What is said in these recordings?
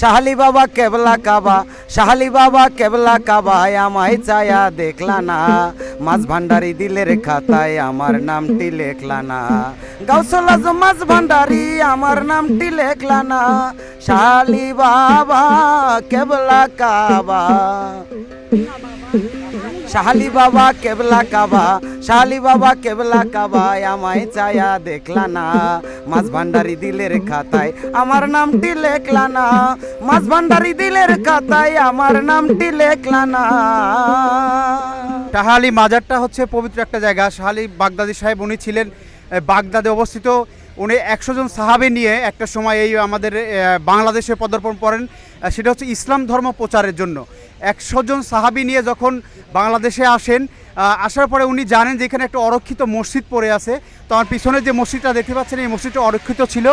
শাহালি বাবা কেবলা কাবা, শাহালি বাবা কেবলা কাবা, আমায় চায়া দেখলা না। মাছ ভান্ডারি দিলের খাতায় আমার নামটি লেখলা না। গাউসল আজম মাছ ভান্ডারি আমার নামটি লেখলা না। শাহালি বাবা কেবলা কাবা। শাহালি বাবা কেবলা কাবা শাহালি বাবা কেবলা কাবা, আমায় চায়া দেখলা না। মাছ ভান্ডারি দিলের খাতায় আমার নামটি লেখলা না। মাছ ভান্ডারি দিলের খাতায় আমার নামটি লেখলা না। শাহালি মাজারটা হচ্ছে পবিত্র একটা জায়গা। শাহালি বাগদাদি সাহেব উনি ছিলেন বাগদাদে অবস্থিত। উনি একশো জন সাহাবে নিয়ে একটা সময় এই আমাদের বাংলাদেশে পদার্পণ করেন। সেটা হচ্ছে ইসলাম ধর্ম প্রচারের জন্য। একশো জন সাহাবি নিয়ে যখন বাংলাদেশে আসেন আসার পরে উনি জানেন যে এখানে একটা অরক্ষিত মসজিদ পড়ে আছে। তো আমার পিছনে যে মসজিদটা দেখতে পাচ্ছেন, এই মসজিদটা অরক্ষিত ছিল।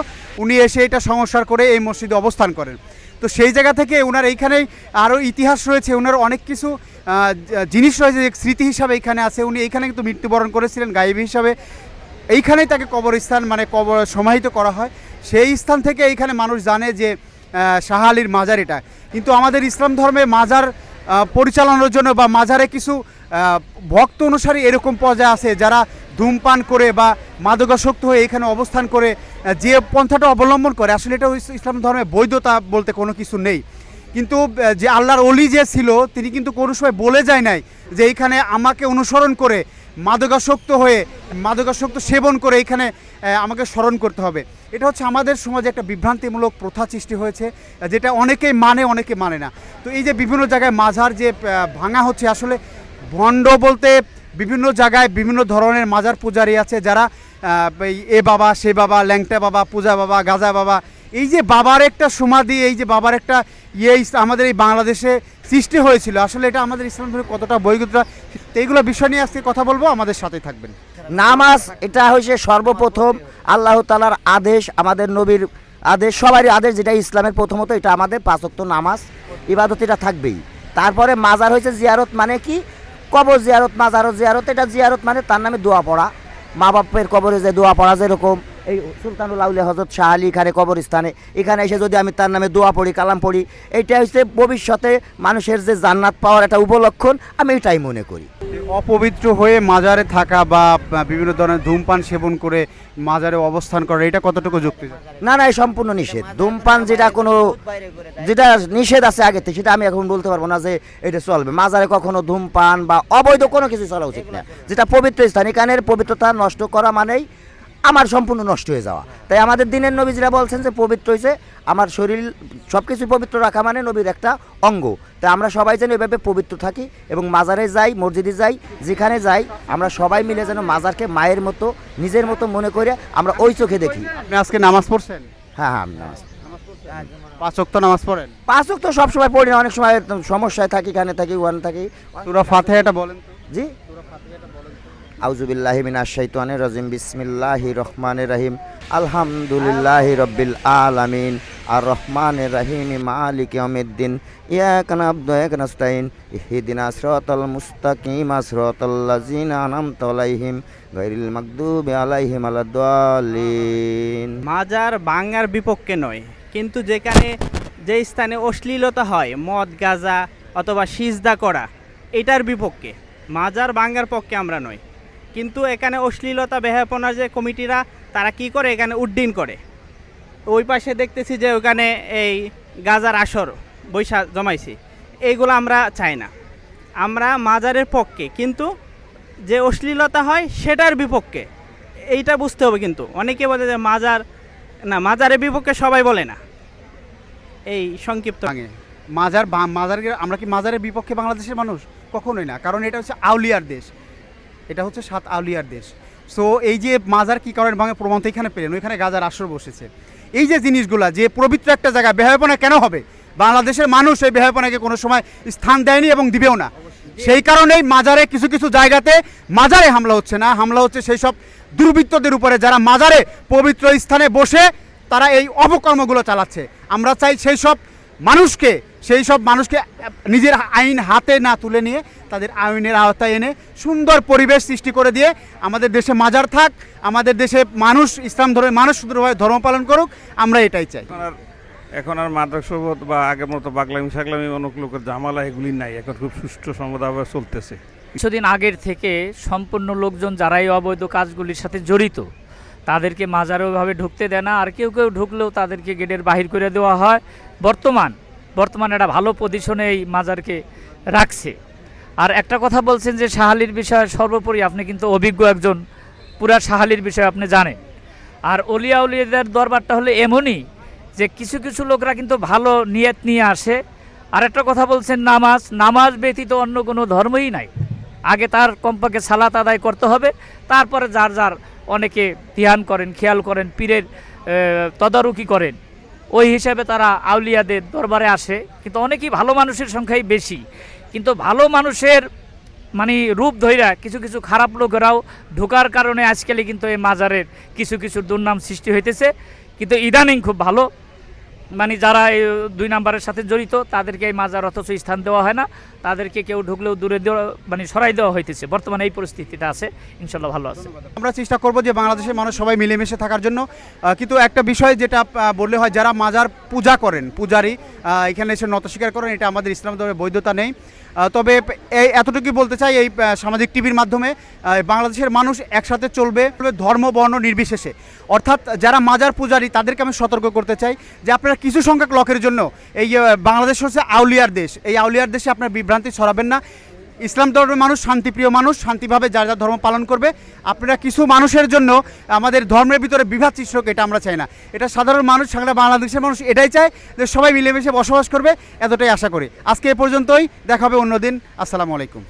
উনি এসে এটা সংস্কার করে এই মসজিদে অবস্থান করেন। তো সেই জায়গা থেকে ওনার এইখানেই আরও ইতিহাস রয়েছে ওনার অনেক কিছু জিনিস রয়েছে যে স্মৃতি হিসাবে এখানে আছে। উনি এইখানে কিন্তু মৃত্যুবরণ করেছিলেন গায়েবী হিসাবে। এইখানেই তাকে কবরস্থান মানে কবর সমাহিত করা হয়। সেই স্থান থেকে এইখানে মানুষ জানে যে আহ, শাহ মাজার এটা। কিন্তু আমাদের ইসলাম ধর্মে মাজার পরিচালনার জন্য বা মাজারে কিছু ভক্ত অনুসারী এরকম পর্যায়ে আছে যারা ধূমপান করে বা মাদকাসক্ত হয়ে এখানে অবস্থান করে যে পন্থাটা অবলম্বন করে। আসলে এটা ইসলাম ধর্মে বৈধতা বলতে কোনো কিছু নেই। কিন্তু যে আল্লাহর অলি যে ছিল তিনি কিন্তু কোনো সময় বলে যায় নাই যে এইখানে আমাকে অনুসরণ করে মাদকাসক্ত হয়ে মাদকাসক্ত সেবন করে এইখানে আহ, আমাকে স্মরণ করতে হবে। এটা হচ্ছে আমাদের সমাজে একটা বিভ্রান্তিমূলক প্রথা সৃষ্টি হয়েছে, যেটা অনেকেই মানে অনেকে মানে না। তো এই যে বিভিন্ন জায়গায় মাজার যে ভাঙা হচ্ছে, আসলে ভণ্ড বলতে বিভিন্ন জায়গায় বিভিন্ন ধরনের মাজার পূজারি আছে যারা এই এ বাবা, সে বাবা, ল্যাংটা বাবা, পূজা বাবা, গাজা বাবা, এই যে বাবার একটা সমাধি, এই যে বাবার একটা ইয়ে আমাদের এই বাংলাদেশে সৃষ্টি হয়েছিল। আসলে এটা আমাদের ইসলাম ধর্মে কতটা বৈধতা তো এইগুলো বিষয় নিয়ে আজকে কথা বলব, আমাদের সাথে থাকবেন। নামাজ, এটা হয়েছে সর্বপ্রথম আল্লাহ তালার আদেশ, আমাদের নবীর আদেশ, সবারই আদেশ যেটা ইসলামের প্রথমত, এটা আমাদের পাঁচক্ত নামাজ, ইবাদত এটা থাকবেই। তারপরে মাজার হয়েছে জিয়ারত মানে কি? কবর জিয়ারত মাজারও জিয়ারত, এটা জিয়ারত মানে তার নামে দোয়া পড়া। মা বাপের কবরে যে দোয়া পড়া যেরকম। এই সুলতানুল আউলিয়া হজরত শাহ আলী এখানে কবরস্থানে। এখানে এসে যদি আমি তার নামে দোয়া পড়ি কালাম পড়ি এইটা হচ্ছে ভবিষ্যতে মানুষের যে জান্নাত পাওয়ার একটা উপলক্ষণ আমি এটাই মনে করি। অপবিত্র হয়ে মাজারে থাকা বা বিভিন্ন ধরনের ধূমপান সেবন করে মাজারে অবস্থান করা এটা কতটুকু যুক্তি না না এই সম্পূর্ণ নিষেধ। ধূমপান যেটা কোনো যেটা নিষেধ আছে আগে থেকে সেটা আমি এখন বলতে পারব না যে এটা চলবে। মাজারে কখনো ধূমপান বা অবৈধ কোনো কিছু চলা উচিত না। যেটা পবিত্র স্থান এখানের পবিত্রতা নষ্ট করা মানেই আমার সম্পূর্ণ নষ্ট হয়ে যাওয়া। তাই আমাদের দিনের নবী যেটা বলছেন যে পবিত্র হয়েছে আমার শরীর সব কিছু পবিত্র রাখা মানে নবীর একটা অঙ্গ। তাই আমরা সবাই যেন এভাবে পবিত্র থাকি এবং মাজারে যাই মসজিদে যাই যেখানে যাই আমরা সবাই মিলে যেন মাজারকে মায়ের মতো নিজের মতো মনে করে আমরা ওই চোখে দেখি। আপনি আজকে নামাজ পড়ছেন? হ্যাঁ হ্যাঁ নামাজ পাঁচ ওয়াক্ত নামাজ পড়েন? সবসময় পড়ি না অনেক সময় সমস্যায় থাকি এখানে থাকি ওয়ান থাকি। সুরা ফাতেহাটা বলেন জি? মিনাশ শাইতানির রাজিম। বিসমিল্লাহির রহমানির রহিম। আলহামদুলিল্লাহি রাব্বিল আলামিন। আর রহমানির রহিম। মালিক ইয়াউমিদ্দিন। ইয়াকা নাবদু ইয়াকা নাস্তাইন ইহদিনা সিরাতাল মুস্তাকিম সিরাতাল লাযিনা আনআমতা আলাইহিম। গায়রিল মাগদুবি আলাইহিম ওয়ালাদ-দাল্লিন মাজার বাংলার বিপক্ষে নয়, কিন্তু যেখানে যে স্থানে অশ্লীলতা হয়, মদ, গাজা অথবা সিজদা করা, এটার বিপক্ষে। মাজার বাঙ্গার পক্ষে আমরা নই কিন্তু এখানে অশ্লীলতা বেহাপনা যে কমিটিরা, তারা কি করে? এখানে উড্ডিন করে। ওই পাশে দেখতেছি যে ওখানে এই গাজার আসর, বৈশা জমাইছি। এইগুলো আমরা চাই না। আমরা মাজারের পক্ষে, কিন্তু যে অশ্লীলতা হয়, সেটার বিপক্ষে। এইটা বুঝতে হবে কিন্তু। অনেকে বলে যে মাজার, না, মাজারের বিপক্ষে সবাই বলে না। এই সংক্ষিপ্ত মাজার মাজার আমরা কি মাজারের বিপক্ষে বাংলাদেশের মানুষ? কখনোই না। কারণ এটা হচ্ছে আউলিয়ার দেশ। এটা হচ্ছে সাত আউলিয়ার দেশ। সো এই যে মাজার কি কারণে ভাঙে প্রমাণ তো এখানে পেলেন ওইখানে গাজার আসর বসেছে। এই যে জিনিসগুলা যে পবিত্র একটা জায়গা বেহায়পনা কেন হবে? বাংলাদেশের মানুষ এই বেহায়পনাকে কোনো সময় স্থান দেয়নি এবং দিবেও না। সেই কারণেই মাজারে কিছু কিছু জায়গাতে মাজারে হামলা হচ্ছে না হামলা হচ্ছে সেই সব দুর্বৃত্তদের উপরে যারা মাজারে পবিত্র স্থানে বসে তারা এই অপকর্মগুলো চালাচ্ছে। আমরা চাই সেই সব মানুষকে সেই সব মানুষকে নিজের আইন হাতে না তুলে নিয়ে তাদের আইনের আওতায় এনে সুন্দর পরিবেশ সৃষ্টি করে দিয়ে আমাদের দেশে মাজার থাক আমাদের দেশে মানুষ ইসলাম ধর্মের মানুষ সুন্দরভাবে ধর্ম পালন করুক আমরা এটাই চাই। এখন আর মাদক সবত বা আগের মতো বাগলামি সাগলামি অনেক লোকের জামালা এগুলি নাই এখন খুব সুষ্ঠু সমভাবে চলতেছে। কিছুদিন আগের থেকে সম্পূর্ণ লোকজন যারাই অবৈধ কাজগুলির সাথে জড়িত তাদেরকে মাজারেভাবে ঢুকতে দেয় না আর কেউ কেউ ঢুকলেও তাদেরকে গেটের বাহির করে দেওয়া হয়। বর্তমান বর্তমানে একটা ভালো পজিশনে এই মাজারকে রাখছে। আর একটা কথা বলছেন যে সাহালির বিষয়ে সর্বোপরি আপনি কিন্তু অভিজ্ঞ একজন, পুরা সাহালির বিষয়ে আপনি জানেন। আর অলিয়া উলিয়াদের দরবারটা হলো এমনই যে কিছু কিছু লোকরা কিন্তু ভালো নিয়ত নিয়ে আসে। আর একটা কথা বলছেন নামাজ নামাজ ব্যতীত অন্য কোনো ধর্মই নাই। আগে তার কমপক্ষে সালাত আদায় করতে হবে, তারপরে যার যার অনেকে ধ্যান করেন, খেয়াল করেন, পীরের তদারকি করেন। ওই হিসাবে তারা আউলিয়াদের দরবারে আসে। কিন্তু অনেকেই ভালো মানুষের সংখ্যাই বেশি। কিন্তু ভালো মানুষের মানে রূপ ধৈরা কিছু কিছু খারাপ লোকেরাও ঢোকার কারণে আজকালই কিন্তু এই মাজারের কিছু কিছু দুর্নাম সৃষ্টি হইতেছে। কিন্তু ইদানিং খুব ভালো। মানে যারা এই দুই নাম্বারের সাথে জড়িত, তাদেরকে এই মাজার অথচ স্থান দেওয়া হয় না। তাদেরকে কেউ ঢুকলেও দূরে দেওয়া মানে সরাই দেওয়া হইতেছে। বর্তমানে এই পরিস্থিতিটা আছে। ইনশাল্লাহ ভালো আছে। আমরা চেষ্টা করব যে বাংলাদেশের মানুষ সবাই মিলেমিশে থাকার জন্য। কিন্তু একটা বিষয় যেটা বললে হয়, যারা মাজার পূজা করেন। পূজারি এখানে এসে নত স্বীকার করেন, এটা আমাদের ইসলাম ধর্মের বৈধতা নেই। তবে এই এতটুকুই বলতে চাই, এই সামাজিক টিভির মাধ্যমে বাংলাদেশের মানুষ একসাথে চলবে ধর্ম, বর্ণ নির্বিশেষে। অর্থাৎ যারা মাজার পূজারি, তাদেরকে আমি সতর্ক করতে চাই যে আপনারা কিছু সংখ্যক লোকের জন্য, এই বাংলাদেশ হচ্ছে আউলিয়ার দেশ। এই আউলিয়ার দেশে আপনার বিভ্রান্তি ছড়াবেন না। ইসলাম ধর্মের মানুষ, শান্তিপ্রিয় মানুষ, শান্তিভাবে যার যার ধর্ম পালন করবে। আপনারা কিছু মানুষের জন্য আমাদের ধর্মের ভিতরে বিভাগ সৃষ্টি এটা আমরা চাই না। এটা সাধারণ মানুষ, সাংলা বাংলাদেশের মানুষ এটাই চায় যে সবাই মিলেমিশে বসবাস করবে, এতটাই আশা করি। আজকে এ পর্যন্তই, দেখা হবে অন্যদিন। আসসালামু আলাইকুম।